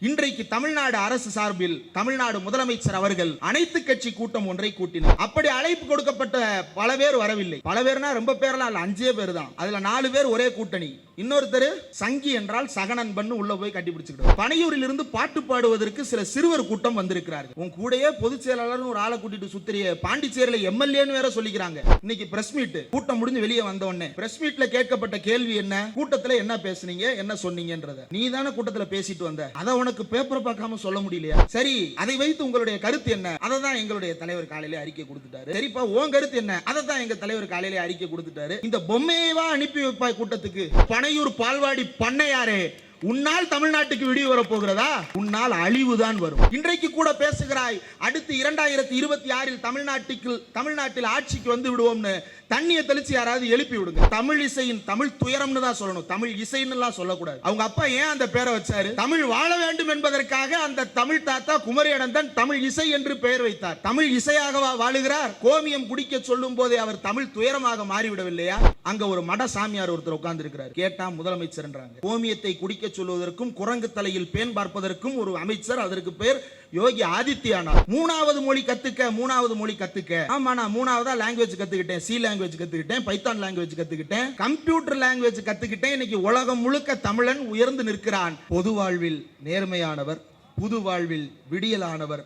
இன்றைக்கு தமிழ்நாடு அரசு சார்பில் தமிழ்நாடு முதலமைச்சர் அவர்கள் அனைத்து கட்சி கூட்டம் ஒன்றை கூட்டினார். அப்படி அழைப்பு கொடுக்கப்பட்ட பல பேர் வரவில்லை. பல பேர்னா ரொம்ப பேர்லாம் இல்ல அஞ்சே பேர் தான். அதுல நாலு பேர் ஒரே கூட்டணி. இன்னொருத்தர் சங்கி என்றால் சகநண்பன் உள்ள போய் கட்டி பிடிச்சுக்கிட்டு பனையூரில் இருந்து பாட்டு பாடுவதற்கு சில சிறுவர் கூட்டம் வந்திருக்கிறார்கள். உன் கூடயே பொதுச் செயலாளர்னு ஒரு ஆளை கூட்டிட்டு சுத்திரிய பாண்டிச்சேரியில எம்எல்ஏன்னு வேற சொல்லிக்கிறாங்க. இன்னைக்கு பிரஸ் மீட் கூட்டம் முடிஞ்சு வெளியே வந்த உடனே பிரஸ் மீட்ல கேட்கப்பட்ட கேள்வி என்ன? கூட்டத்துல என்ன பேசுனீங்க? என்ன சொன்னீங்கன்றத. நீ தானே கூட்டத்துல பேசிட்டு வந்த. அதை உனக்கு பேப்பர் பார்க்காம சொல்ல முடியலையா? சரி அதை வைத்து உங்களுடைய கருத்து என்ன? அதை தான் எங்களுடைய தலைவர் காலையில அறிக்கை கொடுத்துட்டாரு. சரிப்பா உன் கருத்து என்ன? அதை தான் எங்க தலைவர் காலையில அறிக்கை கொடுத்துட்டாரு. இந்த பொம்மையவா அனுப்பி வைப்பாய் கூட்டத்துக்கு. பனையூர் பால்வாடி பண்ணையாரே உன்னால் தமிழ்நாட்டுக்கு விடிவு வரப்போகிறதா? போகிறதா உன்னால் அழிவுதான் வரும். இன்றைக்கு கூட பேசுகிறாய் அடுத்து இரண்டாயிரத்தி இருபத்தி ஆறில் தமிழ்நாட்டுக்கு தமிழ்நாட்டில் ஆட்சிக்கு வந்து விடுவோம்னு. தண்ணியை தெளிச்சு யாராவது எழுப்பி விடுங்க. தமிழ் இசையின் தமிழ் துயரம்னு தான் சொல்லணும். தமிழ் இசைன்னு எல்லாம் சொல்லக்கூடாது. அவங்க அப்பா ஏன் அந்த பேரை வச்சாரு? தமிழ் வாழ வேண்டும் என்பதற்காக அந்த தமிழ் தாத்தா குமரி தமிழ் இசை என்று பெயர் வைத்தார். தமிழ் இசையாகவா வாழுகிறார். கோமியம் குடிக்க சொல்லும் போதே அவர் தமிழ் துயரமாக மாறிவிடவில்லையா? அங்க ஒரு மட சாமியார் ஒருத்தர் உட்கார்ந்து இருக்கிறார் கேட்டா முதலமைச்சர்ன்றாங்க. கோமியத்தை குடிக்க சொல்வதற்கும் குரங்கு தலையில் பேன் பார்ப்பதற்கும் ஒரு அமைச்சர். அதற்கு பேர் யோகி ஆதித்யானா மூணாவது மொழி கத்துக்க மூணாவது மொழி கத்துக்க. ஆமா நான் மூணாவதா லாங்குவேஜ் கத்துக்கிட்டேன். சி லாங்குவேஜ் லாங்குவேஜ் கத்துக்கிட்டேன் பைத்தான் லாங்குவேஜ் கத்துக்கிட்டேன். கம்ப்யூட்டர் லாங்குவேஜ் கத்துக்கிட்டேன். இன்னைக்கு உலகம் முழுக்க தமிழன் உயர்ந்து நிற்கிறான். பொது வாழ்வில் நேர்மையானவர் புது வாழ்வில் விடியலானவர்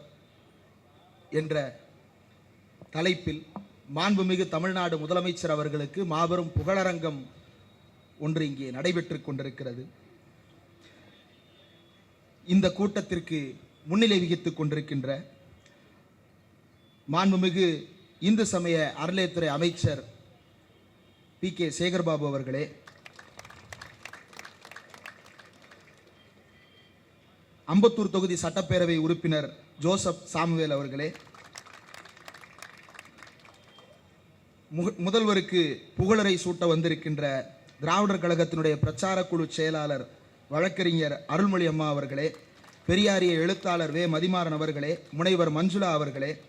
என்ற தலைப்பில் மாண்புமிகு தமிழ்நாடு முதலமைச்சர் அவர்களுக்கு மாபெரும் புகழரங்கம் ஒன்று இங்கே நடைபெற்றுக் கொண்டிருக்கிறது. இந்த கூட்டத்திற்கு முன்னிலை வகித்துக் கொண்டிருக்கின்ற மாண்புமிகு இந்து சமய அறநிலையத்துறை அமைச்சர் பி. கே. சேகர்பாபு அவர்களே. அம்பத்தூர் தொகுதி சட்டப்பேரவை உறுப்பினர் ஜோசப் சாமுவேல் அவர்களே. முக- முதல்வருக்கு புகழரை சூட்ட வந்திருக்கின்ற திராவிடர் கழகத்தினுடைய பிரச்சார குழு செயலாளர் வழக்கறிஞர் அருள்மொழி அம்மா அவர்களே பெரியாரிய எழுத்தாளர் வே. மதிமாறன் அவர்களே முனைவர் மஞ்சுளா அவர்களே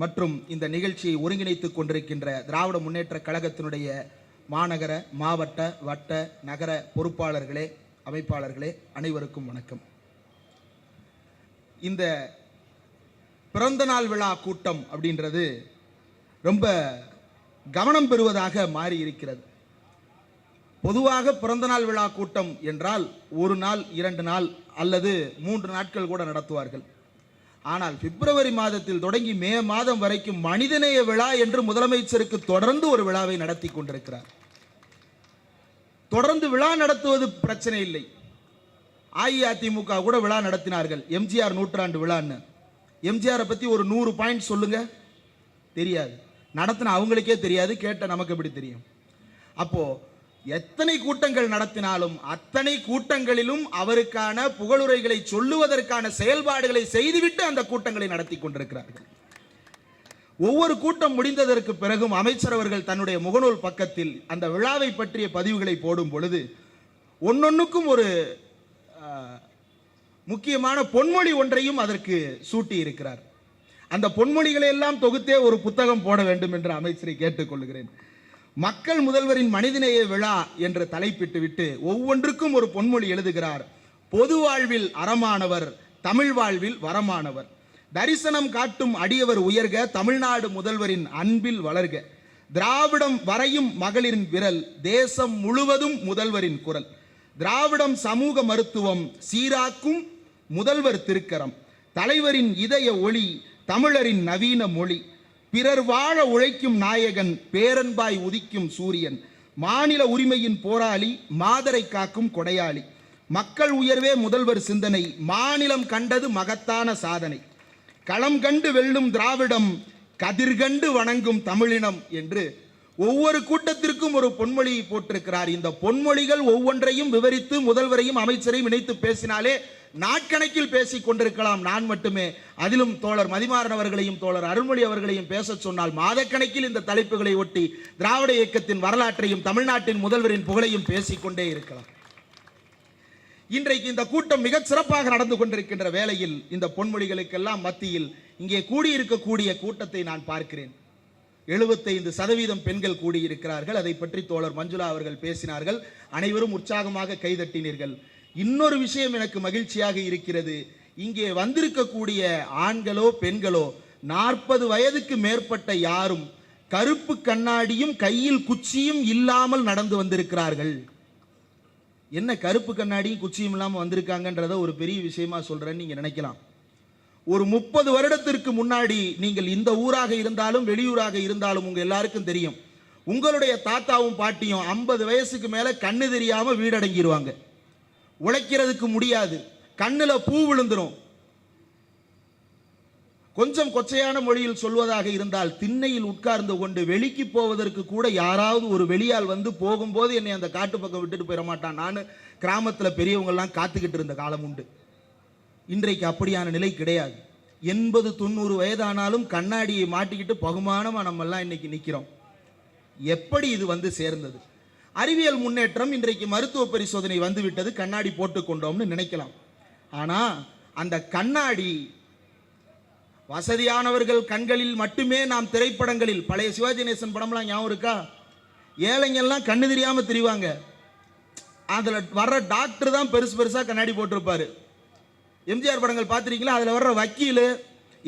மற்றும் இந்த நிகழ்ச்சியை ஒருங்கிணைத்துக் கொண்டிருக்கின்ற திராவிட முன்னேற்ற கழகத்தினுடைய மாநகர மாவட்ட வட்ட நகர பொறுப்பாளர்களே அமைப்பாளர்களே அனைவருக்கும் வணக்கம். இந்த பிறந்த நாள் விழா கூட்டம் அப்படின்றது ரொம்ப கவனம் பெறுவதாக மாறி இருக்கிறது பொதுவாக பிறந்தநாள் விழா கூட்டம் என்றால் ஒரு நாள் இரண்டு நாள் அல்லது மூன்று நாட்கள் கூட நடத்துவார்கள். ஆனால் பிப்ரவரி மாதத்தில் தொடங்கி மே மாதம் வரைக்கும் மனிதநேய விழா என்று முதலமைச்சருக்கு தொடர்ந்து ஒரு விழாவை நடத்தி கொண்டிருக்கிறார். தொடர்ந்து விழா நடத்துவது பிரச்சனை இல்லை. அஇஅதிமுக கூட விழா நடத்தினார்கள். எம்ஜிஆர் நூற்றாண்டு விழான்னு. எம்ஜிஆரை பத்தி ஒரு நூறு பாயிண்ட் சொல்லுங்க. தெரியாது. நடத்தின அவங்களுக்கே தெரியாது. கேட்ட நமக்கு எப்படி தெரியும்? அப்போ எத்தனை கூட்டங்கள் நடத்தினாலும் அத்தனை கூட்டங்களிலும் அவருக்கான புகழுரைகளை சொல்லுவதற்கான செயல்பாடுகளை செய்துவிட்டு அந்த கூட்டங்களை நடத்தி கொண்டிருக்கிறார்கள். ஒவ்வொரு கூட்டம் முடிந்ததற்கு பிறகும் அமைச்சர் அவர்கள் தன்னுடைய முகநூல் பக்கத்தில் அந்த விழாவை பற்றிய பதிவுகளை போடும் பொழுது ஒன்னொன்னுக்கும் ஒரு ஆஹ், முக்கியமான பொன்மொழி ஒன்றையும் அதற்கு சூட்டி இருக்கிறார். அந்த பொன்மொழிகளை எல்லாம் தொகுத்தே ஒரு புத்தகம் போட வேண்டும் என்று அமைச்சரை கேட்டுக்கொள்கிறேன் மக்கள் முதல்வரின் மனிதநேய விழா என்று தலைப்பிட்டு விட்டு ஒவ்வொன்றுக்கும் ஒரு பொன்மொழி எழுதுகிறார். பொது வாழ்வில் அறமானவர் தமிழ் வாழ்வில் வரமானவர். தரிசனம் காட்டும் அடியவர் உயர்க தமிழ்நாடு முதல்வரின் அன்பில் வளர்க. திராவிடம் வரையும் மகளிரின் விரல் தேசம் முழுவதும் முதல்வரின் குரல். திராவிடம் சமூக மருத்துவம் சீராக்கும் முதல்வர் திருக்கரம். தலைவரின் இதய ஒளி தமிழரின் நவீன மொழி. பிறர் வாழ உழைக்கும் நாயகன் பேரன்பாய் உதிக்கும் சூரியன் மாநில உரிமையின் போராளி மாதரை காக்கும் கொடையாளி. மக்கள் உயர்வே முதல்வர் சிந்தனை மாநிலம் கண்டது மகத்தான சாதனை. களம் கண்டு வெல்லும் திராவிடம் கதிர்கண்டு வணங்கும் தமிழினம் என்று ஒவ்வொரு கூட்டத்திற்கும் ஒரு பொன்மொழியை போட்டிருக்கிறார். இந்த பொன்மொழிகள் ஒவ்வொன்றையும் விவரித்து முதல்வரையும் அமைச்சரையும் இணைத்து பேசினாலே நாட்கணக்கில் பேசிக் கொண்டிருக்கலாம். நான் மட்டுமே. அதிலும் தோழர் மதிமாறன் அவர்களையும் தோழர் அருள்மொழி அவர்களையும் பேச சொன்னால் மாதக்கணக்கில் இந்த தலைப்புகளை ஒட்டி திராவிட இயக்கத்தின் வரலாற்றையும் தமிழ்நாட்டின் முதல்வரின் புகழையும் பேசிக்கொண்டே இருக்கலாம். இன்றைக்கு இந்த கூட்டம் மிகச் சிறப்பாக நடந்து கொண்டிருக்கின்ற வேளையில் இந்த பொன்மொழிகளுக்கெல்லாம் மத்தியில் இங்கே கூடியிருக்கக்கூடிய கூட்டத்தை நான் பார்க்கிறேன். எழுபத்தைந்து சதவீதம் பெண்கள் கூடியிருக்கிறார்கள். அதை பற்றி தோழர் மஞ்சுளா அவர்கள் பேசினார்கள். அனைவரும் உற்சாகமாக கைதட்டினீர்கள். இன்னொரு விஷயம் எனக்கு மகிழ்ச்சியாக இருக்கிறது. இங்கே வந்திருக்கக்கூடிய ஆண்களோ பெண்களோ நாற்பது வயதுக்கு மேற்பட்ட யாரும் கருப்பு கண்ணாடியும் கையில் குச்சியும் இல்லாமல் நடந்து வந்திருக்கிறார்கள். என்ன கருப்பு கண்ணாடியும் குச்சியும் இல்லாமல் வந்திருக்காங்கன்றத ஒரு பெரிய விஷயமா சொல்றேன்னு நீங்க நினைக்கலாம். ஒரு முப்பது வருடத்திற்கு முன்னாடி நீங்கள் இந்த ஊராக இருந்தாலும் வெளியூராக இருந்தாலும் உங்க எல்லாருக்கும் தெரியும். உங்களுடைய தாத்தாவும் பாட்டியும் ஐம்பது வயசுக்கு மேல கண்ணு தெரியாம வீடடங்கிடுவாங்க உழைக்கிறதுக்கு முடியாது. கண்ணில் பூ விழுந்துடும் கொஞ்சம் கொச்சையான மொழியில் சொல்வதாக இருந்தால் திண்ணையில் உட்கார்ந்து கொண்டு வெளிக்கு போவதற்கு கூட யாராவது ஒரு வெளியால் வந்து போகும்போது என்னை அந்த காட்டு பக்கம் விட்டுட்டு போயிட மாட்டான். நான் கிராமத்தில் பெரியவங்கள்லாம் காத்துக்கிட்டு இருந்த காலம் உண்டு. இன்றைக்கு அப்படியான நிலை கிடையாது. எண்பது தொண்ணூறு வயதானாலும் கண்ணாடியை மாட்டிக்கிட்டு பகுமானமாக நம்மெல்லாம் இன்னைக்கு நிற்கிறோம் எப்படி இது வந்து சேர்ந்தது? அறிவியல் முன்னேற்றம் இன்றைக்கு மருத்துவ பரிசோதனை வந்துவிட்டது கண்ணாடி போட்டுக்கொண்டோம்னு நினைக்கலாம். ஆனால் அந்த கண்ணாடி வசதியானவர்கள் கண்களில் மட்டுமே நாம் திரைப்படங்களில் பழைய சிவாஜி நேசன் படம்லாம் ஞாபகம் இருக்கா? ஏழைங்கெல்லாம் கண்ணு தெரியாமல் தெரிவாங்க. அதில் வர்ற டாக்டர் தான் பெருசு பெருசாக கண்ணாடி போட்டிருப்பாரு. எம்ஜிஆர் படங்கள் பார்த்துருக்கீங்களா? அதில் வர்ற வக்கீல்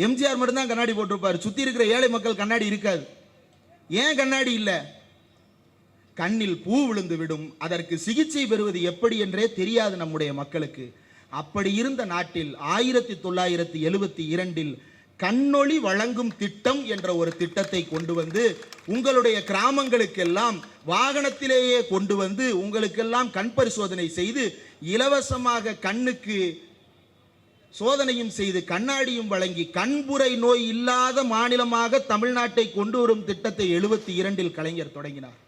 எம்ஜிஆர் மட்டும்தான் கண்ணாடி போட்டிருப்பார். சுற்றி இருக்கிற ஏழை மக்கள் கண்ணாடி இருக்காது. ஏன் கண்ணாடி இல்லை? கண்ணில் பூ விழுந்து விடும் அதற்கு சிகிச்சை பெறுவது எப்படி என்றே தெரியாது நம்முடைய மக்களுக்கு. அப்படி இருந்த நாட்டில் ஆயிரத்தி தொள்ளாயிரத்தி எழுபத்தி இரண்டில் கண்ணொளி வழங்கும் திட்டம் என்ற ஒரு திட்டத்தை கொண்டு வந்து உங்களுடைய கிராமங்களுக்கெல்லாம் வாகனத்திலேயே கொண்டு வந்து உங்களுக்கெல்லாம் கண் பரிசோதனை செய்து இலவசமாக கண்ணுக்கு சோதனையும் செய்து கண்ணாடியும் வழங்கி கண்புரை நோய் இல்லாத மாநிலமாக தமிழ்நாட்டை கொண்டு வரும் திட்டத்தை எழுபத்தி இரண்டில் கலைஞர் தொடங்கினார்.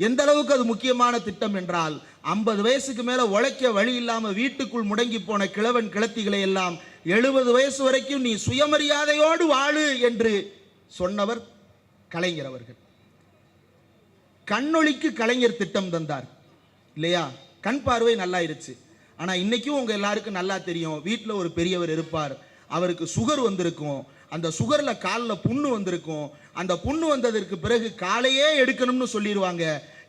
எந்த அளவுக்கு அது முக்கியமான திட்டம் என்றால் ஐம்பது வயசுக்கு மேல உழைக்க வழி இல்லாம வீட்டுக்குள் முடங்கி போன கிழவன் கிளத்திகளை எல்லாம் எழுபது வயசு வரைக்கும் நீ சுயமரியாதையோடு வாழு என்று சொன்னவர் கலைஞர் அவர்கள். கண்ணொளிக்கு கலைஞர் திட்டம் தந்தார். இல்லையா? கண் பார்வை நல்லாயிருச்சு. ஆனா இன்னைக்கும் உங்க எல்லாருக்கும் நல்லா தெரியும். வீட்டில் ஒரு பெரியவர் இருப்பார். அவருக்கு சுகர் வந்திருக்கும். அந்த சுகரில் காலில் புண்ணு வந்திருக்கும். அந்த புண்ணு வந்ததற்கு பிறகு காலையே எடுக்கணும்னு சொல்லிடுவாங்க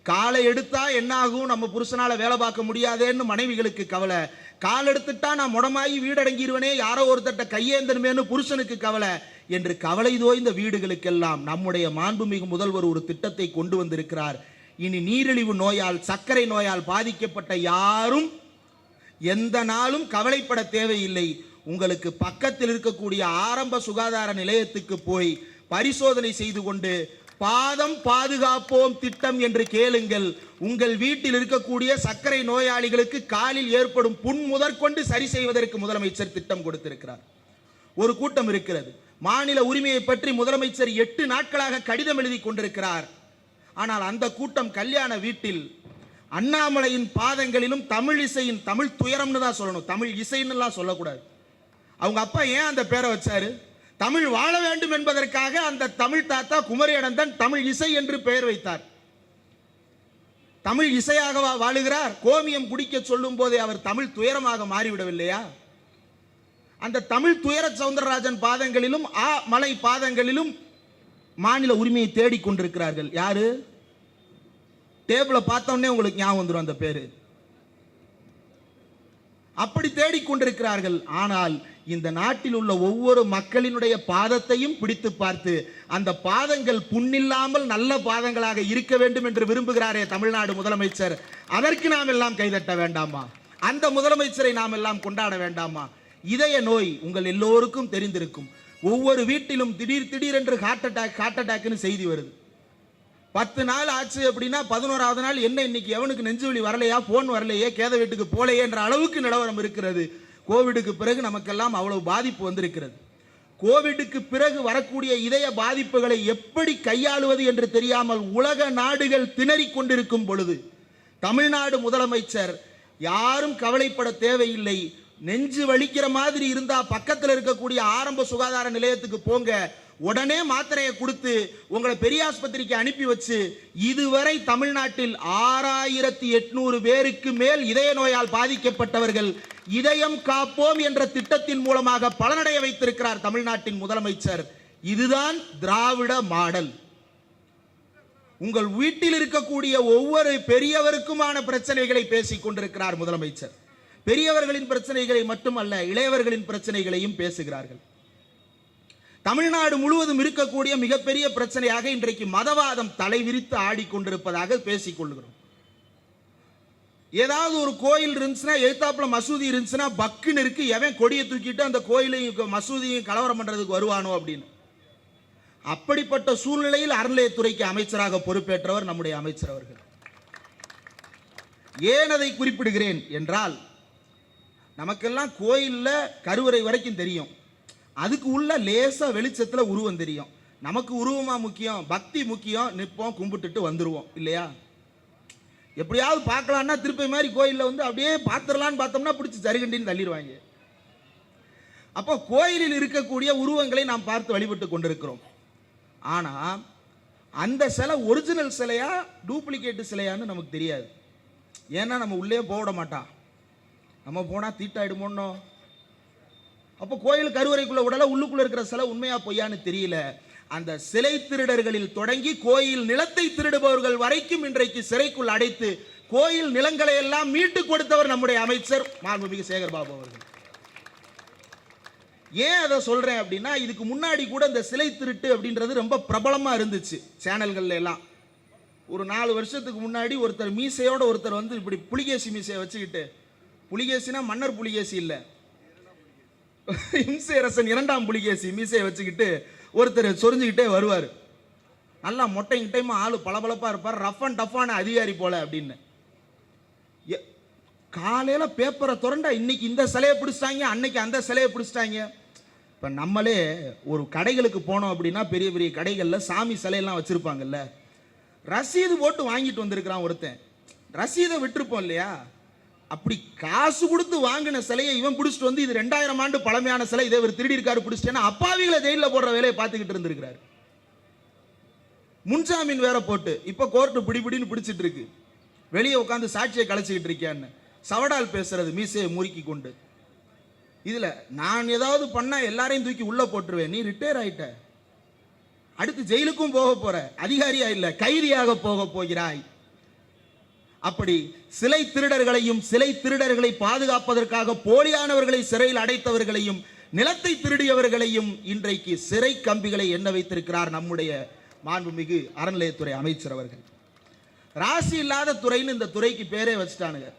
காலை எடுத்தா என்ன ஆகும் நம்ம புருஷனால் வேலை பார்க்க முடியாதேன்னு மனைவிகளுக்கு கவலை. கால் எடுத்துட்டா நான் முடமாகி வீடடங்கிடுவனே யாரோ ஒருத்தட்ட கையேந்தனுமேனு புருஷனுக்கு கவலை என்று கவலை தோய்ந்த வீடுகளுக்கெல்லாம் நம்முடைய மாண்புமிகு முதல்வர் ஒரு திட்டத்தை கொண்டு வந்திருக்கிறார். இனி நீரிழிவு நோயால் சர்க்கரை நோயால் பாதிக்கப்பட்ட யாரும் எந்த நாளும் கவலைப்பட தேவையில்லை. உங்களுக்கு பக்கத்தில் இருக்கக்கூடிய ஆரம்ப சுகாதார நிலையத்துக்கு போய் பரிசோதனை செய்து கொண்டு பாதம் பாதுகாப்போம் திட்டம் என்று கேளுங்கள். உங்கள் வீட்டில் இருக்கக்கூடிய சர்க்கரை நோயாளிகளுக்கு காலில் ஏற்படும் புண் முதற்கொண்டு சரி செய்வதற்கு முதலமைச்சர் திட்டம் கொடுத்திருக்கிறார். ஒரு கூட்டம் இருக்கிறது. மாநில உரிமையை பற்றி முதலமைச்சர் எட்டு நாட்களாக கடிதம் எழுதி கொண்டிருக்கிறார். ஆனால் அந்த கூட்டம் கல்யாண வீட்டில் அண்ணாமலையின் பாதங்களிலும் தமிழ் இசையின் தமிழ் துயரம்னு தான் சொல்லணும். தமிழ் இசைன்னுலாம் சொல்லக்கூடாது. அவங்க அப்பா ஏன் அந்த பேரை வச்சாரு? தமிழ் வாழ வேண்டும் என்பதற்காக அந்த தமிழ் தாத்தா குமரி அனந்தன் தமிழ் இசை என்று பெயர் வைத்தார். தமிழ் இசையாக வாழுகிறார்? கோமியம் குடிக்க சொல்லும் போதே அவர் தமிழ் துயரமாக மாறிவிடவில்லையா? அந்த தமிழ் துயர சவுந்தரராஜன் பாதங்களிலும் ஆ மலை பாதங்களிலும் மாநில உரிமையை தேடிக் கொண்டிருக்கிறார்கள். யாரு? டேபிளை பார்த்தோன்னே உங்களுக்கு ஞாபகம் வந்துடும் அந்த பேரு. அப்படி தேடிக்கொண்டிருக்கிறார்கள். ஆனால் இந்த நாட்டில் உள்ள ஒவ்வொரு மக்களினுடைய பாதத்தையும் பிடித்து பார்த்து அந்த பாதங்கள் புண்ணில்லாமல் நல்ல பாதங்களாக இருக்க வேண்டும் என்று விரும்புகிறாரே தமிழ்நாடு முதலமைச்சர். அதற்கு நாம் எல்லாம் கைதட்ட வேண்டாமா? அந்த முதலமைச்சரை நாம் எல்லாம் கொண்டாட வேண்டாமா? இதய நோய் உங்கள் எல்லோருக்கும் தெரிந்திருக்கும். ஒவ்வொரு வீட்டிலும் திடீர் திடீரென்று ஹார்ட் அட்டாக் ஹார்ட் அட்டாக்னு செய்தி வருது. பத்து நாள் ஆச்சு அப்படின்னா பதினோராவது நாள் என்ன இன்னைக்கு எவனுக்கு நெஞ்சு வலி வரலையா போன் வரலையே கேத வீட்டுக்கு போலையே என்ற அளவுக்கு நிலவரம் இருக்கிறது. கோவிடுக்கு பிறகு நமக்கெல்லாம் அவ்வளவு பாதிப்பு வந்திருக்கிறது. கோவிடுக்கு பிறகு வரக்கூடிய இதய பாதிப்புகளை எப்படி கையாளுவது என்று தெரியாமல் உலக நாடுகள் திணறிக் கொண்டிருக்கும் பொழுது தமிழ்நாடு முதலமைச்சர் யாரும் கவலைப்பட தேவையில்லை. நெஞ்சு வலிக்கிற மாதிரி இருந்தால் பக்கத்தில் இருக்கக்கூடிய ஆரம்ப சுகாதார நிலையத்துக்கு போங்க. உடனே மாத்திரையை கொடுத்து உங்களை பெரிய ஆஸ்பத்திரிக்கு அனுப்பி வச்சு இதுவரை தமிழ்நாட்டில் ஆறாயிரத்தி எட்நூறு பேருக்கு மேல் இதய நோயால் பாதிக்கப்பட்டவர்கள் இதயம் காப்போம் என்ற திட்டத்தின் மூலமாக பலனடைய வைத்திருக்கிறார் தமிழ்நாட்டின் முதலமைச்சர். இதுதான் திராவிட மாடல். உங்கள் வீட்டில் இருக்கக்கூடிய ஒவ்வொரு பெரியவருக்குமான பிரச்சனைகளை பேசிக் கொண்டிருக்கிறார் முதலமைச்சர். பெரியவர்களின் பிரச்சனைகளை மட்டுமல்ல இளையவர்களின் பிரச்சனைகளையும் பேசுகிறார்கள். தமிழ்நாடு முழுவதும் இருக்கக்கூடிய மிகப்பெரிய பிரச்சனையாக இன்றைக்கு மதவாதம் தலைவிரித்து ஆடிக்கொண்டிருப்பதாக பேசிக் கொள்கிறோம் ஏதாவது ஒரு கோயில் இருந்துச்சுன்னா எழுத்தாப்புல மசூதி இருந்துச்சுன்னா பக்குன்னு இருக்கு எவன் கொடியை தூக்கிட்டு அந்த கோயிலையும் மசூதியும் கலவரம் பண்றதுக்கு வருவானோ அப்படின்னு. அப்படிப்பட்ட சூழ்நிலையில் அறநிலையத்துறைக்கு அமைச்சராக பொறுப்பேற்றவர் நம்முடைய அமைச்சர் அவர்கள். ஏன் அதை குறிப்பிடுகிறேன் என்றால் நமக்கெல்லாம் கோயிலில் கருவறை வரைக்கும் தெரியும். அதுக்கு உள்ள லேசாக வெளிச்சத்தில் உருவம் தெரியும். நமக்கு உருவமாக முக்கியம் பக்தி முக்கியம் நிற்போம் கும்பிட்டுட்டு வந்துடுவோம் இல்லையா? எப்படியாவது பார்க்கலான்னா திருப்பி மாதிரி கோயிலில் வந்து அப்படியே பார்த்துடலான்னு பார்த்தோம்னா பிடிச்சி ஜரிகண்டின்னு தள்ளிடுவாங்க. அப்போ கோயிலில் இருக்கக்கூடிய உருவங்களை நாம் பார்த்து வழிபட்டு கொண்டிருக்கிறோம். ஆனால் அந்த சிலை ஒரிஜினல் சிலையா டூப்ளிகேட்டு சிலையான்னு நமக்கு தெரியாது. ஏன்னா நம்ம உள்ளே போட மாட்டான் நம்ம போனால் தீட்டாயிடுமோன்னோ? அப்போ கோயில் கருவறைக்குள்ள உடலை உள்ளுக்குள்ள இருக்கிற சிலை உண்மையா பொய்யான்னு தெரியல. அந்த சிலை திருடர்களில் தொடங்கி கோயில் நிலத்தை திருடுபவர்கள் வரைக்கும் இன்றைக்கு சிறைக்குள் அடைத்து கோயில் நிலங்களை எல்லாம் மீட்டு கொடுத்தவர் நம்முடைய அமைச்சர் மாண்புமிகு சேகர் பாபு அவர்கள். ஏன் அதை சொல்றேன் அப்படின்னா இதுக்கு முன்னாடி கூட இந்த சிலை திருட்டு அப்படின்றது ரொம்ப பிரபலமா இருந்துச்சு சேனல்கள்ல எல்லாம். ஒரு நாலு வருஷத்துக்கு முன்னாடி ஒருத்தர் மீசையோட ஒருத்தர் வந்து இப்படி புலிகேசி மீசையை வச்சுக்கிட்டு புலிகேசினா மன்னர் புலிகேசி இல்லை. இம்சேரசன் இரண்டாம் புலிகேசி மீசையை வச்சுக்கிட்டு ஒருத்தர் சொரிஞ்சுக்கிட்டே வருவார். நல்லா மொட்டைங்கிட்டையுமா ஆள் பளபளப்பாக இருப்பார். ரஃப் அண்ட் டஃப்பான அதிகாரி போல அப்படின்னு. எ- பேப்பரை திறண்டா இன்னைக்கு இந்த சிலையை பிடிச்சிட்டாங்க அன்னைக்கு அந்த சிலையை பிடிச்சிட்டாங்க. இப்போ நம்மளே ஒரு கடைகளுக்கு போனோம் அப்படின்னா பெரிய பெரிய கடைகளில் சாமி சிலையெல்லாம் வச்சுருப்பாங்கல்ல. ரசீது போட்டு வாங்கிட்டு வந்திருக்கிறான் ஒருத்தன். ரசீதை விட்டுருப்போம் இல்லையா? அப்படி காசு கொடுத்து வாங்கின சிலையை இவன் பிடிச்சிட்டு வந்து இது ரெண்டாயிரம் ஆண்டு பழமையான சிலை இதை இவர் திருடி இருக்காரு பிடிச்சிட்டேன்னா அப்பாவிகளை ஜெயிலில் போடுற வேலையை பார்த்துக்கிட்டு இருந்திருக்கிறார். முன்ஜாமீன் வேற போட்டு இப்போ கோர்ட்டு பிடி பிடின்னு பிடிச்சிட்டு இருக்கு. வெளியே உட்காந்து சாட்சியை கலைச்சிக்கிட்டு இருக்கியான்னு. சவடால் பேசுறது மீசையை முறுக்கி கொண்டு. இதில் நான் ஏதாவது பண்ணால் எல்லாரையும் தூக்கி உள்ளே போட்டுருவேன். நீ ரிட்டையர் ஆயிட்ட. அடுத்து ஜெயிலுக்கும் போக போகிற அதிகாரியா இல்லை கைதியாக போக போகிறாய். அப்படி சிலை திருடர்களையும் சிலை திருடர்களை பாதுகாப்பதற்காக போலியானவர்களை சிறையில் அடைத்தவர்களையும் நிலத்தை திருடியவர்களையும் இன்றைக்கு சிறை கம்பிகளை எண்ண வைத்திருக்கிறார் நம்முடைய மாண்புமிகு அறநிலையத்துறை அமைச்சர் அவர்கள். ராசி இல்லாத துறைன்னு இந்த துறைக்கு பேரே வச்சுட்டானுங்க.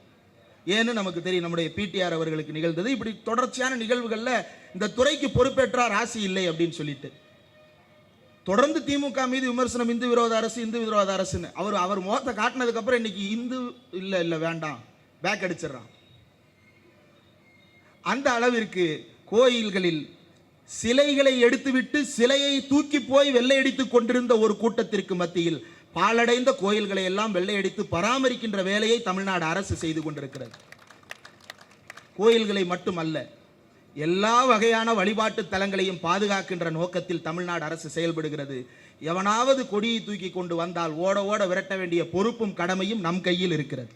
ஏன்னு நமக்கு தெரியும் நம்முடைய பிடிஆர் அவர்களுக்கு நிகழ்ந்தது. இப்படி தொடர்ச்சியான நிகழ்வுகளில் இந்த துறைக்கு பொறுப்பேற்றார் ராசி இல்லை அப்படின்னு சொல்லிட்டு. தொடர்ந்து திமுக மீது விமர்சனம் இந்து விரோத அரசு இந்து விரோத அரசுன்னு. அவர் அவர் முகத்தை காட்டினதுக்கப்புறம் இன்னைக்கு இந்து இல்லை இல்லை வேண்டாம். பேக் அடிச்சிடுறான். அந்த அளவிற்கு கோயில்களில் சிலைகளை எடுத்துவிட்டு சிலையை தூக்கி போய் வெள்ளையடித்து கொண்டிருந்த ஒரு கூட்டத்திற்கு மத்தியில் பாழடைந்த கோயில்களை எல்லாம் வெள்ளையடித்து பராமரிக்கின்ற வேலையை தமிழ்நாடு அரசு செய்து கொண்டிருக்கிறது. கோயில்களை மட்டுமல்ல எல்லா வகையான வழிபாட்டு தலங்களையும் பாதுகாக்கின்ற நோக்கத்தில் தமிழ்நாடு அரசு செயல்படுகிறது. எவனாவது கொடியை தூக்கி கொண்டு வந்தால் ஓட ஓட விரட்ட வேண்டிய பொறுப்பும் கடமையும் நம் கையில் இருக்கிறது.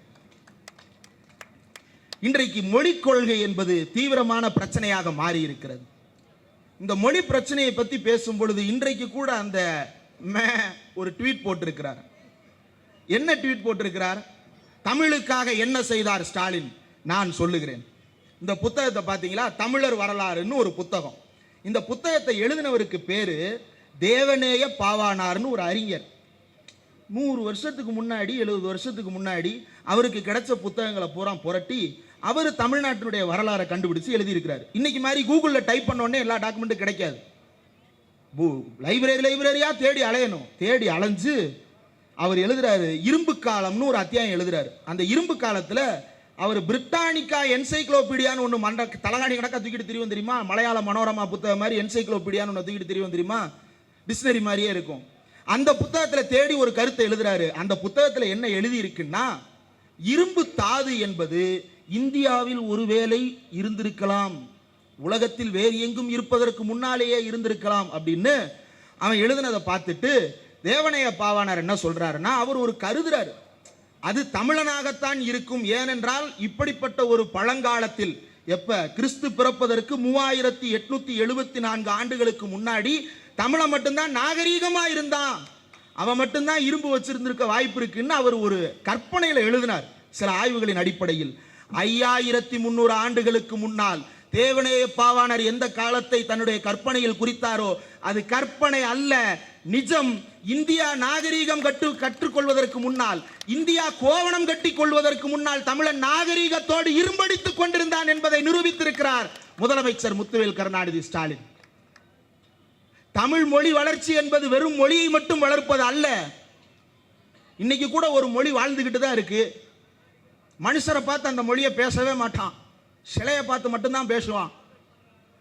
இன்றைக்கு மொழிக் கொள்கை என்பது தீவிரமான பிரச்சனையாக மாறி இருக்கிறது இந்த மொழி பிரச்சனையை பற்றி பேசும் பொழுது இன்றைக்கு கூட அந்த மே ஒரு ட்வீட் போட்டிருக்கிறார். என்ன ட்வீட் போட்டிருக்கிறார்? தமிழுக்காக என்ன செய்தார் ஸ்டாலின்? நான் சொல்லுகிறேன். இந்த புத்தகத்தை பார்த்தீங்களா? தமிழர் வரலாறுன்னு ஒரு புத்தகம். இந்த புத்தகத்தை எழுதினவருக்கு பேர் தேவநேய பாவானார்னு ஒரு அறிஞர். நூறு வருஷத்துக்கு முன்னாடி எழுபது வருஷத்துக்கு முன்னாடி அவருக்கு கிடைச்ச புத்தகங்களை பூரா புரட்டி அவர் தமிழ்நாட்டினுடைய வரலாறை கண்டுபிடிச்சு எழுதியிருக்கிறார். இன்னைக்கு மாதிரி கூகுளில் டைப் பண்ணோடனே எல்லா டாக்குமெண்ட்டும் கிடைக்காது. லைப்ரரி லைப்ரரியா தேடி அலையணும். தேடி அலைஞ்சு அவர் எழுதுறாரு இரும்பு காலம்னு ஒரு அத்தியாயம் எழுதுறாரு. அந்த இரும்பு காலத்துல அவர் பிரிட்டானிக்கா என்சைக்ளோபீடியான்னு ஒன்று மண்ட தலகாணி கணக்காக தூக்கிட்டு தெரியும் தெரியுமா? மலையாள மனோரமா புத்தகம் மாதிரி என்சைக்ளோபீடியான்னு ஒன்று தூக்கிட்டு தெரியும் தெரியுமா? டிக்ஷனரி மாதிரியே இருக்கும். அந்த புத்தகத்தில் தேடி ஒரு கருத்தை எழுதுறாரு. அந்த புத்தகத்தில் என்ன எழுதி இருக்குன்னா இரும்பு தாது என்பது இந்தியாவில் ஒருவேளை இருந்திருக்கலாம். உலகத்தில் வேறு எங்கும் இருப்பதற்கு முன்னாலேயே இருந்திருக்கலாம் அப்படின்னு அவன் எழுதினதை பார்த்துட்டு தேவனைய பாவானார் என்ன சொல்றாருன்னா அவர் ஒரு கருதுறாரு. அது தமிழனாகத்தான் இருக்கும். ஏனென்றால் இப்படிப்பட்ட ஒரு பழங்காலத்தில் எப்ப கிறிஸ்து பிறப்பதற்கு மூவாயிரத்தி எட்நூத்தி எழுபத்தி நான்கு ஆண்டுகளுக்கு முன்னாடி தமிழை மட்டும்தான் நாகரீகமா இருந்தான். அவன் மட்டும்தான் இரும்பு வச்சிருந்திருக்க வாய்ப்பு இருக்குன்னு அவர் ஒரு கற்பனையில எழுதினார் சில ஆய்வுகளின் அடிப்படையில். ஐயாயிரத்தி முன்னூறு ஆண்டுகளுக்கு முன்னால் தேவனேய பாவாணர் எந்த காலத்தை தன்னுடைய கற்பனையில் குறித்தாரோ அது கற்பனை அல்ல. நிஜம் இந்தியா நாகரீகம் கற்று கற்றுக்கொள்வதற்கு முன்னால் இந்தியா கோவணம் கட்டி கொள்வதற்கு முன்னால் தமிழன் நாகரீகத்தோடு இரும்படித்துக் கொண்டிருந்தான் என்பதை நிரூபித்திருக்கிறார் முதலமைச்சர் முத்துவேல் கருணாநிதி ஸ்டாலின். தமிழ் மொழி வளர்ச்சி என்பது வெறும் மொழியை மட்டும் வளர்ப்பது அல்ல. இன்னைக்கு கூட ஒரு மொழி வாழ்ந்துகிட்டு தான் இருக்கு. மனுஷரை பார்த்து அந்த மொழியை பேசவே மாட்டான். சிலையை பார்த்து மட்டும்தான் பேசுவான்.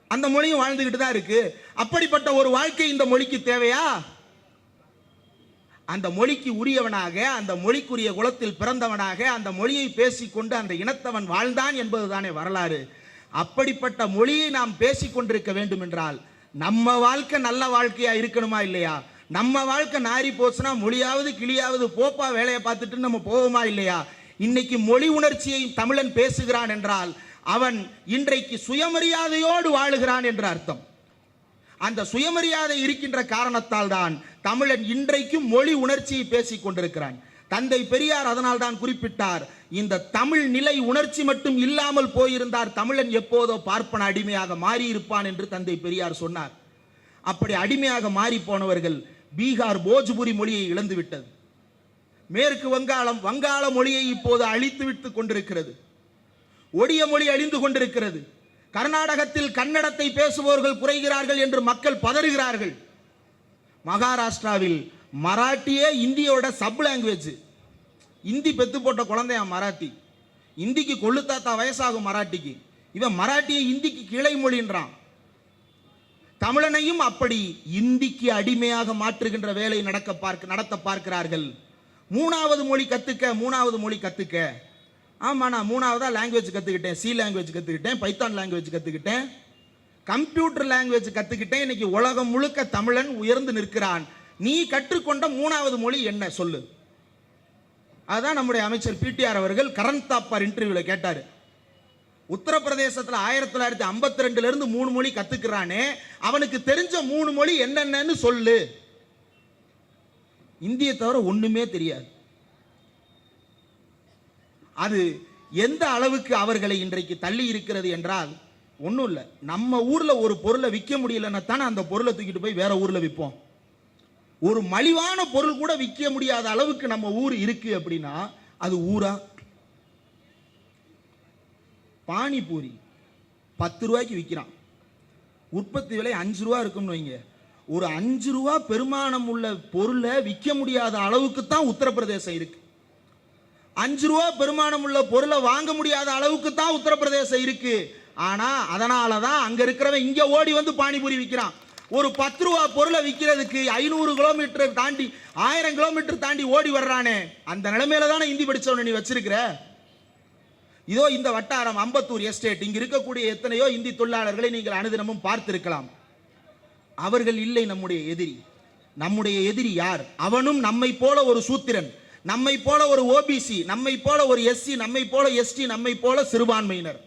அந்த மொழியும் வாழ்ந்துகிட்டு தான் இருக்கு. அப்படிப்பட்ட ஒரு வாழ்க்கை இந்த மொழிக்கு தேவையா? அந்த மொழிக்கு உரியவனாக அந்த மொழிக்குரிய குலத்தில் பிறந்தவனாக அந்த மொழியை பேசிக்கொண்டு அந்த இனத்தவன் வாழ்ந்தான் என்பதுதானே வரலாறு. அப்படிப்பட்ட மொழியை நாம் பேசிக்கொண்டிருக்க வேண்டும் என்றால் நம்ம வாழ்க்கை நல்ல வாழ்க்கையா இருக்கணுமா இல்லையா? நம்ம வாழ்க்கை நாரி போச்சுன்னா மொழியாவது கிளியாவது போப்பா வேலையை பார்த்துட்டு நம்ம போவோமா இல்லையா? இன்னைக்கு மொழி உணர்ச்சியை தமிழன் பேசுகிறான் என்றால் அவன் இன்றைக்கு சுயமரியாதையோடு வாழுகிறான் என்று அர்த்தம். அந்த சுயமரியாதை இருக்கின்ற காரணத்தால் தான் தமிழன் இன்றைக்கும் மொழி உணர்ச்சியை பேசிக் கொண்டிருக்கிறான். தந்தை பெரியார் அதனால் தான் குறிப்பிட்டார் இந்த தமிழ் நிலை உணர்ச்சி மட்டும் இல்லாமல் போயிருந்தார் தமிழன் எப்போதோ பார்ப்பன அடிமையாக மாறியிருப்பான் என்று தந்தை பெரியார் சொன்னார். அப்படி அடிமையாக மாறி போனவர்கள் பீகார் போஜ்புரி மொழியை இழந்துவிட்டது மேற்கு வங்காளம் வங்காள மொழியை இப்போது அழித்து விட்டு கொண்டிருக்கிறது. ஒடிய மொழி அழிந்து கொண்டிருக்கிறது. கர்நாடகத்தில் கன்னடத்தை பேசுபவர்கள் குறைகிறார்கள் என்று மக்கள் பதறுகிறார்கள். மகாராஷ்டிராவில் மராட்டியே இந்தியோட சப் லாங்குவேஜ் இந்தி பெத்து போட்ட குழந்தையா மராத்தி இந்திக்கு கொள்ளுத்தாத்தா வயசாகும் மராட்டிக்கு. இவன் மராட்டியை இந்திக்கு கிளை மொழின்றான். தமிழனையும் அப்படி இந்திக்கு அடிமையாக மாற்றுகின்ற வேலை நடக்க பார்க்க நடத்த பார்க்கிறார்கள். மூணாவது மொழி கத்துக்க மூணாவது மொழி கத்துக்க. ஆமாம் நான் மூணாவதா லாங்குவேஜ் கற்றுக்கிட்டேன் சி லாங்குவேஜ் கற்றுக்கிட்டேன் பைத்தான் லாங்குவேஜ் கற்றுக்கிட்டேன் கம்ப்யூட்டர் லாங்குவேஜ் கற்றுக்கிட்டேன் இன்னைக்கு உலகம் முழுக்க தமிழன் உயர்ந்து நிற்கிறான். நீ கற்றுக்கொண்ட மூணாவது மொழி என்ன? சொல்லு. அதுதான் நம்முடைய அமைச்சர் பிடிஆர் அவர்கள் கரண் தாப்பார் இன்டர்வியூவில் கேட்டார். உத்தரப்பிரதேசத்தில் ஆயிரத்தி தொள்ளாயிரத்தி ஐம்பத்தி ரெண்டுலேருந்து மூணு மொழி கற்றுக்கிறானே அவனுக்கு தெரிஞ்ச மூணு மொழி என்னென்னன்னு சொல்லு. இந்திய தவிர ஒன்றுமே தெரியாது. அது எந்த அளவுக்கு அவர்களை இன்றைக்கு தள்ளி இருக்கிறது என்றால் ஒன்றும் இல்லை. நம்ம ஊரில் ஒரு பொருளை விற்க முடியலன்னா தானே அந்த பொருளை தூக்கிட்டு போய் வேற ஊரில் விற்போம் ஒரு மலிவான பொருள் கூட விற்க முடியாத அளவுக்கு நம்ம ஊர் இருக்கு அப்படின்னா அது ஊரா? பானிபூரி பத்து ரூபாய்க்கு விற்கிறான் உற்பத்தி விலை அஞ்சு ரூபா இருக்கும்னு வைங்க. ஒரு அஞ்சு ரூபா பெருமானம் உள்ள பொருளை விற்க முடியாத அளவுக்கு தான் உத்தரப்பிரதேசம் இருக்குது அஞ்சு ரூபா பெருமானம் உள்ள பொருளை வாங்க முடியாத அளவுக்கு தான் உத்தரப்பிரதேசம் இருக்கு. ஆனா அதனால தான் அங்க இருக்கிறவன் இங்க ஓடி வந்து பானிபூரி விற்கிறான் ஒரு பத்து ரூபா பொருளை விற்கிறதுக்கு ஐநூறு கிலோமீட்டர் தாண்டி ஆயிரம் கிலோமீட்டர் தாண்டி ஓடி வர்றானே. அந்த நிலைமையில தானே இந்தி படிச்சவனை நீ வச்சிருக்கிற? இதோ இந்த வட்டாரம் அம்பத்தூர் எஸ்டேட் இங்கே இருக்கக்கூடிய எத்தனையோ இந்தி தொழிலாளர்களை நீங்கள் அனுதினமும் பார்த்திருக்கலாம். அவர்கள் இல்லை நம்முடைய எதிரி. நம்முடைய எதிரி யார்? அவனும் நம்மை போல ஒரு சூத்திரன். நம்மை போல ஒரு ஓபிசி நம்மை போல ஒரு எஸ்சி நம்மை போல எஸ்டி நம்மை போல சிறுபான்மையினர்.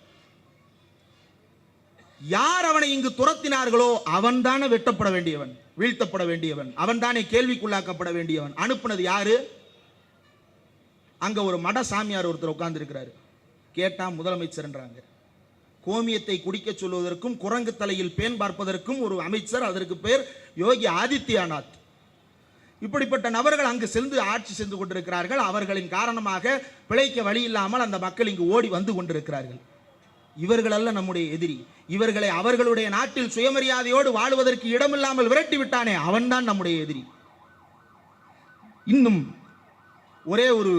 யார் அவனை இங்கு துரத்தினார்களோ அவன் தானே வெட்டப்பட வேண்டியவன் வீழ்த்தப்பட வேண்டியவன் அவன் தானே கேள்விக்குள்ளாக்கப்பட வேண்டியவன். அனுப்புனது யாரு? அங்க ஒரு மட சாமியார் ஒருத்தர் உட்கார்ந்து இருக்கிறாரு கேட்டா முதலமைச்சர்ன்றாங்க கோமியத்தை குடிக்க சொல்வதற்கும் குரங்கு தலையில் பேன் பார்ப்பதற்கும் ஒரு அமைச்சர் அதற்கு பேர் யோகி ஆதித்யநாத். இப்படிப்பட்ட நபர்கள் அங்கு சென்று ஆட்சி சென்று கொண்டிருக்கிறார்கள். அவர்களின் காரணமாக பிழைக்க வழி இல்லாமல் அந்த மக்கள் இங்கு ஓடி வந்து கொண்டிருக்கிறார்கள். இவர்களல்ல நம்முடைய எதிரி. இவர்களை அவர்களுடைய நாட்டில் சுயமரியாதையோடு வாழ்வதற்கு இடமில்லாமல் விரட்டி விட்டானே அவன்தான் நம்முடைய எதிரி. இன்னும் ஒரே ஒரு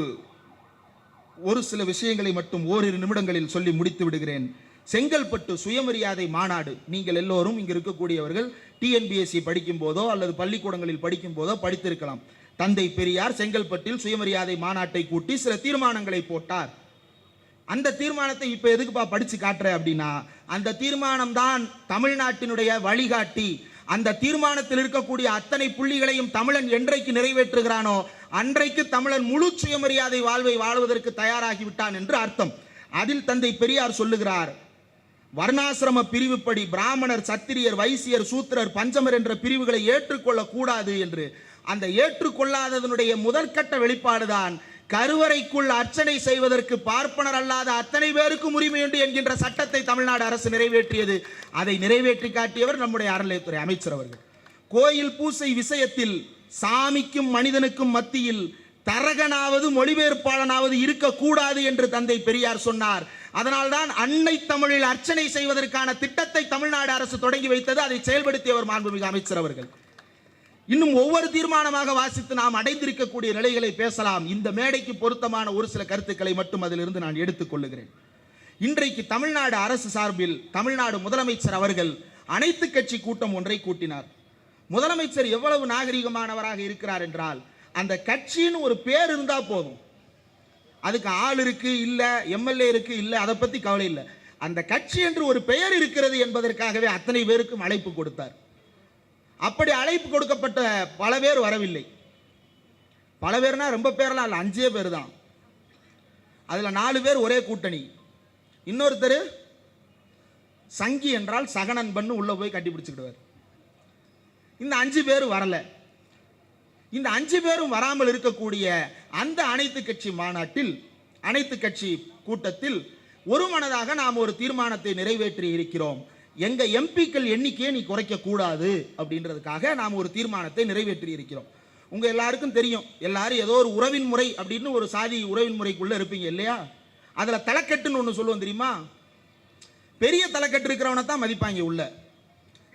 ஒரு சில விஷயங்களை மட்டும் ஓரிரு நிமிடங்களில் சொல்லி முடித்து விடுகிறேன். செங்கல்பட்டு சுயமரியாதை மாநாடு. நீங்கள் எல்லோரும் இங்கே இருக்கக்கூடியவர்கள் டிஎன்பிஎஸ்சி படிக்கும் போதோ அல்லது பள்ளிக்கூடங்களில் படிக்கும் போதோ படித்திருக்கலாம். தந்தை பெரியார் செங்கல்பட்டில் சுயமரியாதை மாநாட்டை கூட்டி சில தீர்மானங்களை போட்டார். அந்த தீர்மானத்தை இப்போ எதுக்குப்பா படிச்சு காட்டுற அப்படின்னா அந்த தீர்மானம் தான் தமிழ்நாட்டினுடைய வழிகாட்டி. அந்த தீர்மானத்தில் இருக்கக்கூடிய அத்தனை புள்ளிகளையும் தமிழன் என்றைக்கு நிறைவேற்றுகிறானோ அன்றைக்கு தமிழன் முழு சுயமரியாதை வாழ்வை வாழ்வதற்கு தயாராகி விட்டான் என்று அர்த்தம். அதில் தந்தை பெரியார் சொல்லுகிறார் வர்ணாசிரம பிரிவுப்படி பிராமணர் சத்திரியர் வைசியர் சூத்திரர் பஞ்சமர் என்ற பிரிவுகளை ஏற்றுக்கொள்ள கூடாது என்று. அந்த ஏற்றுக்கொள்ளாததனுடைய முதற்கட்ட வெளிப்பாடுதான் கருவறைக்குள் அர்ச்சனை செய்வதற்கு பார்ப்பனர் அல்லாத அத்தனை பேருக்கும் உரிமை உண்டு என்கின்ற சட்டத்தை தமிழ்நாடு அரசு நிறைவேற்றியது. அதை நிறைவேற்றி காட்டியவர் நம்முடைய அறநிலையத்துறை அமைச்சர் அவர்கள். கோயில் பூசை விஷயத்தில் சாமிக்கும் மனிதனுக்கும் மத்தியில் தரகனாவது மொழிபெயர்ப்பாளனாவது இருக்கக்கூடாது என்று தந்தை பெரியார் சொன்னார். அதனால்தான் அன்னை தமிழில் அர்ச்சனை செய்வதற்கான திட்டத்தை தமிழ்நாடு அரசு தொடங்கி வைத்தது அதை செயல்படுத்தியவர் மாண்புமிகு அமைச்சர் அவர்கள். இன்னும் ஒவ்வொரு தீர்மானமாக வாசித்து நாம் அடைந்திருக்கக்கூடிய நிலைகளை பேசலாம். இந்த மேடைக்கு பொருத்தமான ஒரு சில கருத்துக்களை மட்டும் அதிலிருந்து நான் எடுத்துக்கொள்ளுகிறேன் இன்றைக்கு தமிழ்நாடு அரசு சார்பில் தமிழ்நாடு முதலமைச்சர் அவர்கள் அனைத்து கட்சி கூட்டம் ஒன்றை கூட்டினார். முதலமைச்சர் எவ்வளவு நாகரிகமானவராக இருக்கிறார் என்றால் அந்த கட்சின்னு ஒரு பேர் இருந்தால் போதும். அதுக்கு ஆள் இருக்கு இல்லை எம்எல்ஏ இருக்கு இல்லை அதை பற்றி கவலை இல்லை. அந்த கட்சி என்று ஒரு பெயர் இருக்கிறது என்பதற்காகவே அத்தனை பேருக்கும் அழைப்பு கொடுத்தார். அப்படி அழைப்பு கொடுக்கப்பட்ட பல பேர் வரவில்லை. பல பேர்னா ரொம்ப பேர்லாம் இல்லை அஞ்சே பேர் தான் அதில் நாலு பேர் ஒரே கூட்டணி. இன்னொருத்தர் சங்கி என்றால் சகநண்பன் உள்ளே போய் கட்டி பிடிச்சிக்கிடுவார். இந்த அஞ்சு பேர் வரலை. இந்த அஞ்சு பேரும் வராமல் இருக்கக்கூடிய அந்த அனைத்து கட்சி மாநாட்டில் அனைத்து கட்சி கூட்டத்தில் ஒரு மனதாக நாம் ஒரு தீர்மானத்தை நிறைவேற்றி இருக்கிறோம். எங்க எம்பிக்கள் எண்ணிக்கையை நீ குறைக்க கூடாது அப்படின்றதுக்காக நாம் ஒரு தீர்மானத்தை நிறைவேற்றி இருக்கிறோம். உங்க எல்லாருக்கும் தெரியும் எல்லாரும் ஏதோ ஒரு உறவின் முறை அப்படின்னு ஒரு சாதி உறவின் முறைக்குள்ள இருப்பீங்க இல்லையா? அதுல தலைக்கட்டுன்னு ஒன்று சொல்லுவோம் தெரியுமா? பெரிய தலைக்கட்டு இருக்கிறவனை தான் மதிப்பாங்க உள்ள.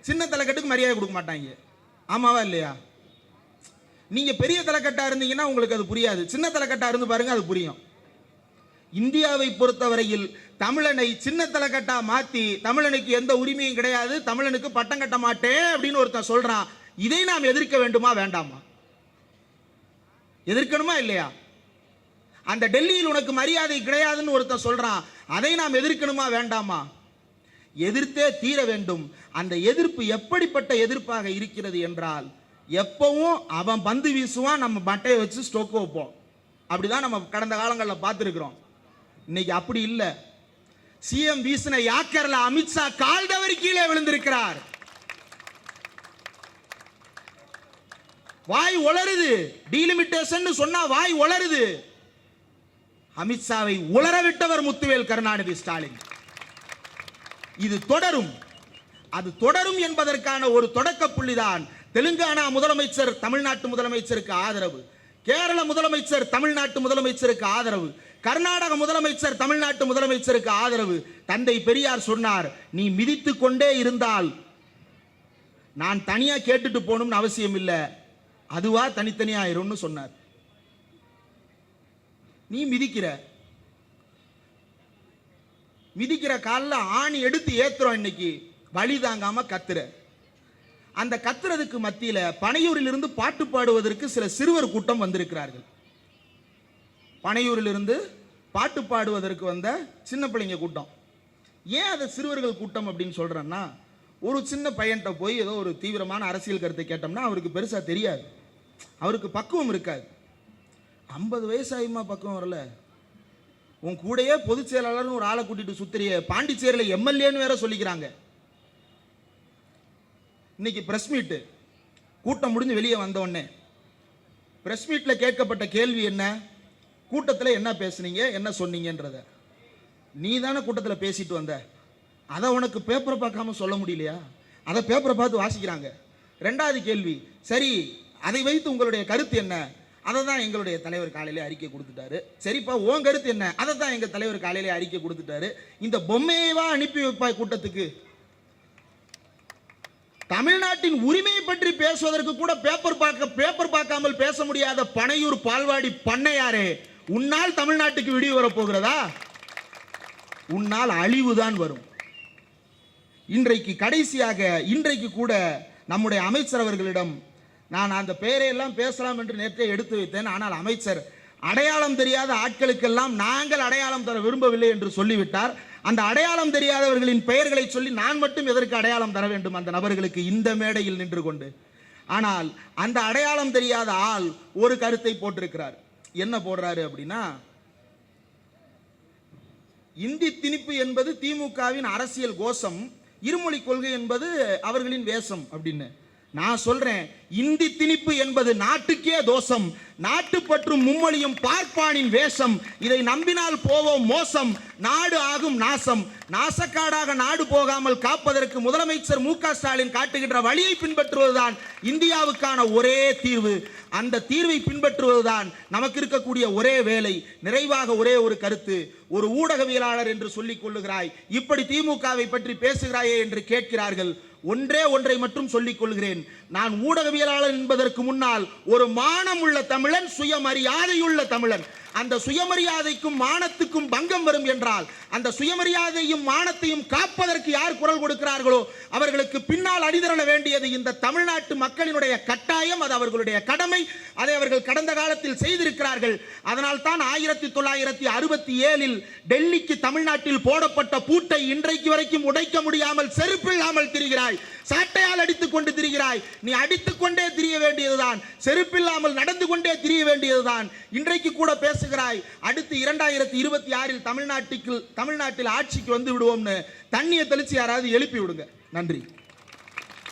சின்ன தலைக்கட்டுக்கு மரியாதை கொடுக்க மாட்டாங்க. ஆமாவா இல்லையா? நீங்க பெரிய தலைக்கட்டா இருந்தீங்கன்னா உங்களுக்கு அது புரியாது. சின்ன தலைக்கட்டா இருந்து பாருங்க அது புரியும். இந்தியாவை பொறுத்தவரையில் தமிழனை சின்ன தலைக்கட்டா மாத்தி தமிழனுக்கு எந்த உரிமையும் கிடையாது தமிழனுக்கு பட்டம் கட்ட மாட்டேன் அப்படின்னு ஒருத்தன் சொல்றான். இதை நாம் எதிர்க்க வேண்டுமா வேண்டாமா? எதிர்க்கணுமா இல்லையா? அந்த டெல்லியில் உனக்கு மரியாதை கிடையாதுன்னு ஒருத்தன் சொல்றான். அதை நாம் எதிர்க்கணுமா வேண்டாமா? எதிர்த்தே தீர வேண்டும். அந்த எதிர்ப்பு எப்படிப்பட்ட எதிர்ப்பாக இருக்கிறது என்றால் எப்பவும் அவன் பந்து வீசுவான் நம்ம பட்டையை வச்சு ஸ்டோக்கு வைப்போம். அப்படிதான் நம்ம கடந்த காலங்களில் பார்த்துருக்குறோம். இன்னைக்கு அப்படி இல்லை. சிஎம் வீசின யாக்கரில் அமித்ஷா கால் தவறி கீழே விழுந்திருக்கிறார். வாய் உளருது டீலிமிட்டேஷன் சொன்னா வாய் உளருது அமித்ஷாவை உளர விட்டவர் முத்துவேல் கருணாநிதி ஸ்டாலின். இது தொடரும். அது தொடரும் என்பதற்கான ஒரு தொடக்க புள்ளிதான் தெலுங்கானா முதலமைச்சர் தமிழ்நாட்டு முதலமைச்சருக்கு ஆதரவு. கேரள முதலமைச்சர் தமிழ்நாட்டு முதலமைச்சருக்கு ஆதரவு. கர்நாடக முதலமைச்சர் தமிழ்நாட்டு முதலமைச்சருக்கு ஆதரவு. தந்தை பெரியார் சொன்னார் நீ மிதித்து கொண்டே இருந்தால் நான் தனியாக கேட்டுட்டு போகணும்னு அவசியம் இல்லை. அதுவா தனித்தனியாயிரும்னு சொன்னார். நீ மிதிக்கிற. மிதிக்கிற காலில் ஆணி எடுத்து ஏத்துறோம் இன்னைக்கு. வழி தாங்காம கத்துற. அந்த கத்துறதுக்கு மத்தியில் பனையூரிலிருந்து பாட்டு பாடுவதற்கு சில சிறுவர் கூட்டம் வந்திருக்கிறார்கள். பனையூரிலிருந்து பாட்டு பாடுவதற்கு வந்த சின்ன பிள்ளைங்க கூட்டம். ஏன் அதை சிறுவர்கள் கூட்டம் அப்படின்னு சொல்கிறேன்னா ஒரு சின்ன பையன்கிட்ட போய் ஏதோ ஒரு தீவிரமான அரசியல் கருத்தை கேட்டோம்னா அவருக்கு பெருசாக தெரியாது. அவருக்கு பக்குவம் இருக்காது. ஐம்பது வயசாயுமா பக்குவம் வரல. உன் கூடயே பொதுச் செயலாளர்னு ஒரு ஆளை கூட்டிட்டு சுத்திரிய பாண்டிச்சேரியில் எம்எல்ஏன்னு வேற சொல்லிக்கிறாங்க. இன்னைக்கு ப்ரெஸ் மீட்டு கூட்டம் முடிஞ்சு வெளியே வந்த உடனே மீட்டில் கேட்கப்பட்ட கேள்வி என்ன? கூட்டத்தில் என்ன பேசுனீங்க? என்ன சொன்னீங்கன்றத. நீ தானே கூட்டத்தில் பேசிட்டு வந்த. அதை உனக்கு பேப்பரை பார்க்காம சொல்ல முடியலையா? அதை பேப்பரை பார்த்து வாசிக்கிறாங்க. ரெண்டாவது கேள்வி சரி அதை வைத்து உங்களுடைய கருத்து என்ன? அதை தான் எங்களுடைய தலைவர் காலையில் அறிக்கை கொடுத்துட்டாரு. சரிப்பா உன் கருத்து என்ன? அதை தான் எங்கள் தலைவர் காலையில் அறிக்கை கொடுத்துட்டாரு. இந்த பொம்மையவா அனுப்பி வைப்பாய் கூட்டத்துக்கு? தமிழ்நாட்டின் உரிமை பற்றி பேசுவதற்கு கூட பேப்பர் பார்க்க பேப்பர் பார்க்காமல் பேச முடியாத பனையூர் பால்வாடி பண்ணையாரே உன்னால் தமிழ்நாட்டுக்கு விடிவு வரப்போகிறதா? உன்னால் அழிவுதான் வரும். இன்றைக்கு கடைசியாக இன்றைக்கு கூட நம்முடைய அமைச்சர் அவர்களிடம் நான் அந்த பெயரை எல்லாம் பேசலாம் என்று நேற்றே எடுத்து வைத்தேன் ஆனால் அமைச்சர் அடையாளம் தெரியாத ஆட்களுக்கெல்லாம் நாங்கள் அடையாளம் தர விரும்பவில்லை என்று சொல்லிவிட்டார். அந்த அடையாளம் தெரியாதவர்களின் பெயர்களை சொல்லி நான் மட்டும் எதற்கு அடையாளம் தர வேண்டும் அந்த நபர்களுக்கு இந்த மேடையில் நின்று கொண்டு. ஆனால் அந்த அடையாளம் தெரியாத ஆள் ஒரு கருத்தை போட்டிருக்கிறார். என்ன போடுறாரு அப்படின்னா இந்தி திணிப்பு என்பது திமுகவின் அரசியல் கோஷம் இருமொழி கொள்கை என்பது அவர்களின் வேஷம் அப்படின்னு. நான் சொல்றேன் இந்தி திணிப்பு என்பது நாட்டுக்கே தோஷம். நாட்டுப்பற்றும் மும்மொழியும் பார்ப்பானின் வேஷம். இதை நம்பினால் போவோம் மோசம். நாடு ஆகும் நாசம். நாசக்காடாக நாடு போகாமல் காப்பதற்கு முதலமைச்சர் மு ஸ்டாலின் காட்டுகின்ற வழியை பின்பற்றுவதுதான் இந்தியாவுக்கான ஒரே தீர்வு. அந்த தீர்வை பின்பற்றுவதுதான் நமக்கு இருக்கக்கூடிய ஒரே வேலை. நிறைவாக ஒரே ஒரு கருத்து. ஒரு ஊடகவியலாளர் என்று சொல்லிக் கொள்ளுகிறாய். இப்படி திமுகவை பற்றி பேசுகிறாயே என்று கேட்கிறார்கள். ஒன்றே ஒன்றை மட்டும் சொல்லிக் கொள்கிறேன். நான் ஊடகவியலாளர் என்பதற்கு முன்னால் ஒரு மானம் உள்ள தமிழன் சுயமரியாதையுள்ள தமிழன். அந்த சுயமரியாதைக்கும் மானத்துக்கும் பங்கம் வரும் என்றால் அந்த சுயமரியாதையும் மானத்தையும் காப்பதற்கு யார் குரல் கொடுக்கிறார்களோ அவர்களுக்கு பின்னால் அடிதரல வேண்டியது இந்த தமிழ்நாட்டு மக்களினுடைய கட்டாயம் அது அவர்களுடைய கடமை அதை அவர்கள் கடந்த காலத்தில் செய்திருக்கிறார்கள். அதனால் தான் ஆயிரத்தி தொள்ளாயிரத்தி அறுபத்தி ஏழில் டெல்லிக்கு தமிழ்நாட்டில் போடப்பட்ட பூட்டை இன்றைக்கு வரைக்கும் உடைக்க முடியாமல் செருப்பில்லாமல் திரிகிறாய். சாட்டையால் அடித்துக் கொண்டு திரிகிறாய். நீ அடித்துக் கொண்டே திரிய வேண்டியதுதான். செருப்பில்லாமல் நடந்து கொண்டே திரிய வேண்டியதுதான். இன்றைக்கு கூட பேச பேசுகிறாய் அடுத்து இரண்டாயிரத்தி இருபத்தி ஆறில் தமிழ்நாட்டுக்கு தமிழ்நாட்டில் ஆட்சிக்கு வந்து விடுவோம்னு தண்ணியை தெளித்து யாராவது எழுப்பி விடுங்க. நன்றி.